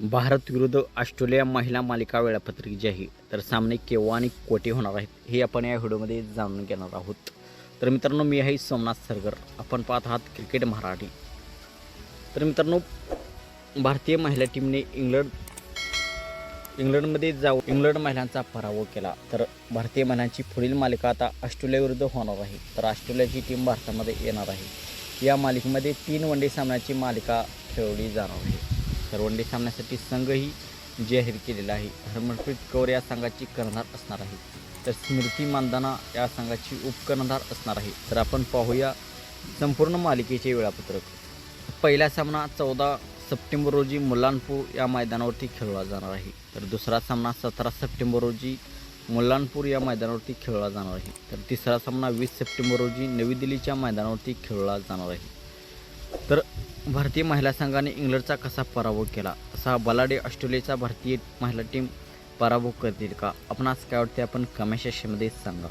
भारत विरुद्ध ऑस्ट्रेलिया महिला मालिका वेळापत्रक जी आहे तर सामने केव्हा आणि कोठे होणार आहेत हे आपण या व्हिडिओमध्ये जाणून घेणार आहोत. तर मित्रांनो मी आहे सोमनाथ सरगर. आपण पाहत आहात क्रिकेट मराठी. तर मित्रांनो भारतीय महिला टीमने इंग्लंड इंग्लंडमध्ये जाऊ इंग्लंड महिलांचा पराभव केला. तर भारतीय महिलांची पुढील मालिका आता ऑस्ट्रेलियाविरुद्ध होणार आहे. तर ऑस्ट्रेलियाची टीम भारतामध्ये येणार आहे. या मालिकेमध्ये तीन वनडे सामन्याची मालिका खेळवली जाणार आहे. तर वनडे सामन्यासाठी संघही जाहीर केलेला आहे. हरमनप्रीत कौर या संघाची कर्णधार असणार आहे. तर स्मृती मानधना या संघाची उपकर्णधार असणार आहे. तर आपण पाहूया संपूर्ण मालिकेचे वेळापत्रक. पहिला सामना चौदा सप्टेंबर रोजी मुल्लानपूर या मैदानावरती खेळला जाणार आहे. तर दुसरा सामना सतरा सप्टेंबर रोजी मुल्लानपूर या मैदानावरती खेळला जाणार आहे. तर तिसरा सामना वीस सप्टेंबर रोजी नवी दिल्लीच्या मैदानावरती खेळला जाणार आहे. तर भारतीय महिला संघाने इंग्लंडचा कसा पराभव केला? असा बलाडे ऑस्ट्रेलियाचा भारतीय महिला टीम पराभव करतील का? आपणास काय वाटते आपण कमेंट सेक्शनमध्ये सांगा.